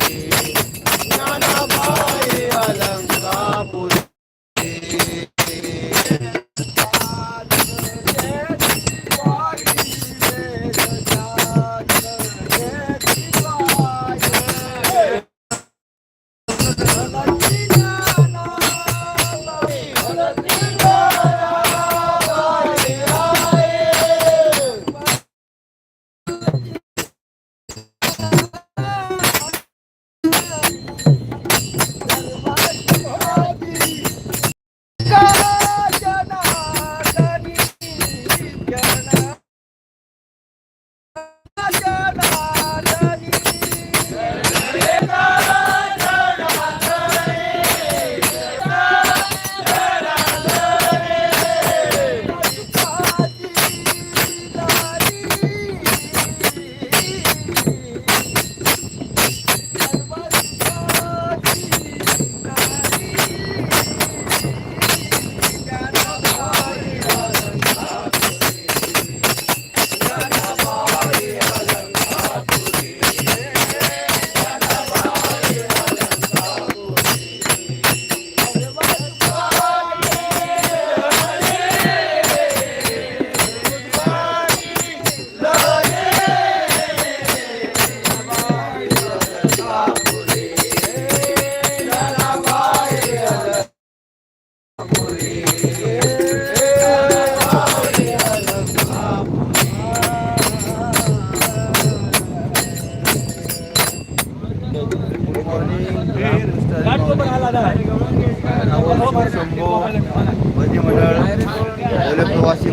Bye. मंडळ प्रवासी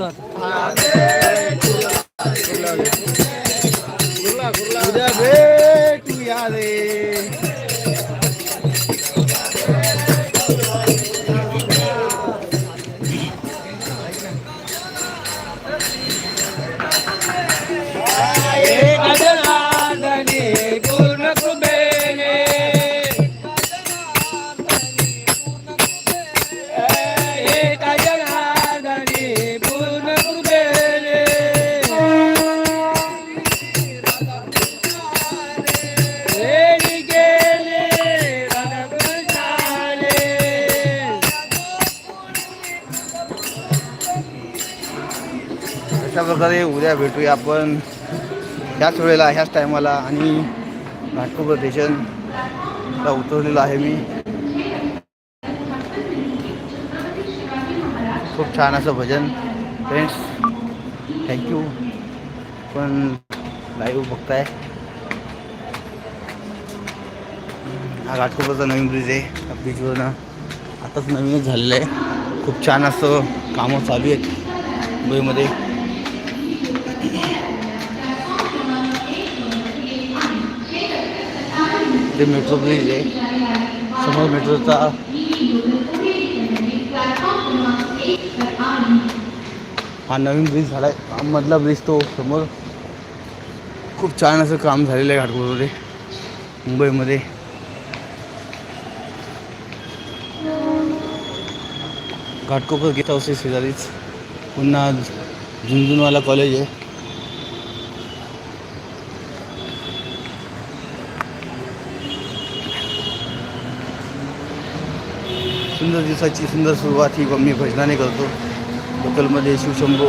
उद्या अशा प्रकारे उद्या भेटूया आपण. ह्याच वेळेला ह्याच टायमाला आणि घाटकोपर स्टेशनला उतरलेलो आहे मी. खूप छान असं भजन. फ्रेंड्स थँक्यू पण लाईव्ह बघताय. हा घाटकोपरचा नवीन ब्रिज आहे. त्या ब्रिजवरनं आताच नवीनच झालेलं आहे. खूप छान असं कामं चालू आहेत मुंबईमध्ये. ते मेट्रो ब्रिज आहे. समोर मेट्रोचा हा नवीन ब्रिज झाला आहे मधला ब्रिज तो समोर खूप छान असं काम झालेलं आहे घाटकोपरमध्ये मुंबईमध्ये. घाटकोपर गेट हाऊस आहे शेजारीच. पुन्हा झुंझुनवाला कॉलेज आहे. सुंदर दिवसाची सुंदर सुरुवात ही मी भजनाने करतो. लोकलमध्ये शिवशंभो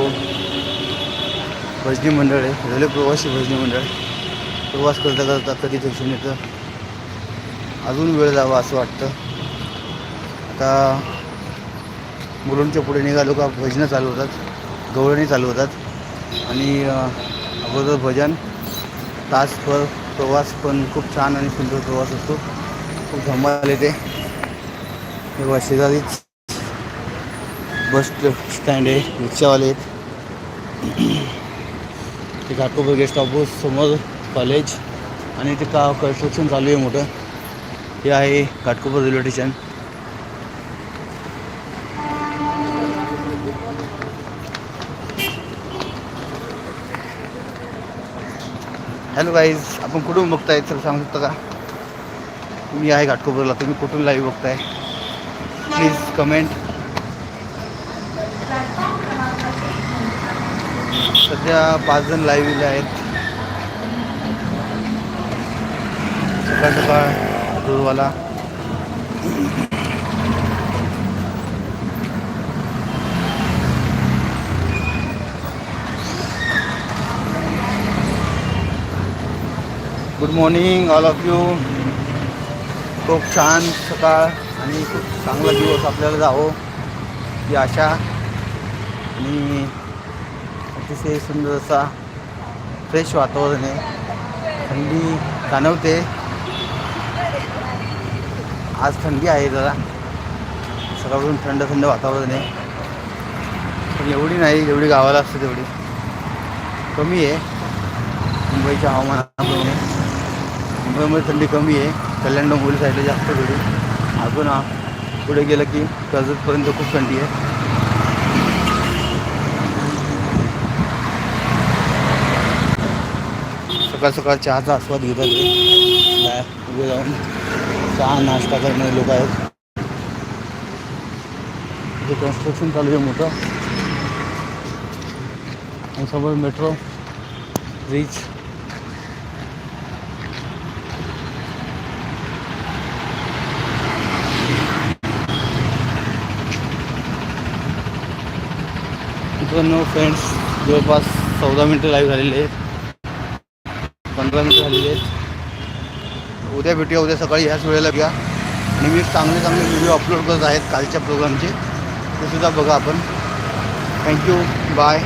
भजनी मंडळ आहे रेल्वे प्रवासी भजनी मंडळ. प्रवास करता करता कधी दिसून येतं? अजून वेळ जावा असं वाटतं. आता मुलांच्या पुढे निघालो का भजनं चालू होतात गवळणी चालू होतात. आणि अगोदर भजन तासभर प्रवास पण खूप छान आणि सुंदर प्रवास असतो. खूप धमाल येते. तेव्हा शेजारीच बस स्टँड आहे रिक्षावाले आहेत. ते घाटकोपर गेस्ट हाऊस समोर कॉलेज आणि ते का कन्स्ट्रक्शन चालू आहे मोठं. हे आहे Ghatkopar railway station hello guys आपण कुठून बघताय? तर सांगू शकता का? मी आहे घाटकोपरला तुम्ही कुठून लाईव्ह बघताय? प्लीज़ कमेंट सध्या पाच जण लाईव्ह आहेत. सकाळ सकाळ दूरवाला good morning all of you खूप छान आणि खूप चांगला दिवस आपल्याला जावो ही आशा. आणि अतिशय सुंदर असा फ्रेश वातावरण आहे. थंडी जाणवते. आज थंडी आहे जरा. सकाळपासून थंड थंड वातावरण आहे. पण एवढी नाही जेवढी गावाला असते तेवढी. कमी आहे. मुंबईच्या हवामानाप्रमाणे मुंबईमध्ये थंडी कमी आहे. कल्याण डोंबिवली साईडला जास्त थोडी. अजून पुढे गेलं की कर्जतपर्यंत खूप थंडी आहे सकाळ सकाळ चहाचा आस्वाद घेतात ते. बाहेर नाश्ता करणारे लोक आहेत कन्स्ट्रक्शन चालू आहे मोठं आणि मेट्रो ब्रिज मित्रांनो फ्रेंड्स जवळपास चौदा मिनटं लाईव्ह झालेले आहेत. पंधरा मिनटं झालेले आहेत. उद्या भेटूया उद्या सकाळी ह्याच वेळेला घ्या आणि मी चांगले चांगले व्हिडिओ अपलोड करत आहेत कालच्या प्रोग्रामचे ते सुद्धा बघा आपण. Thank you bye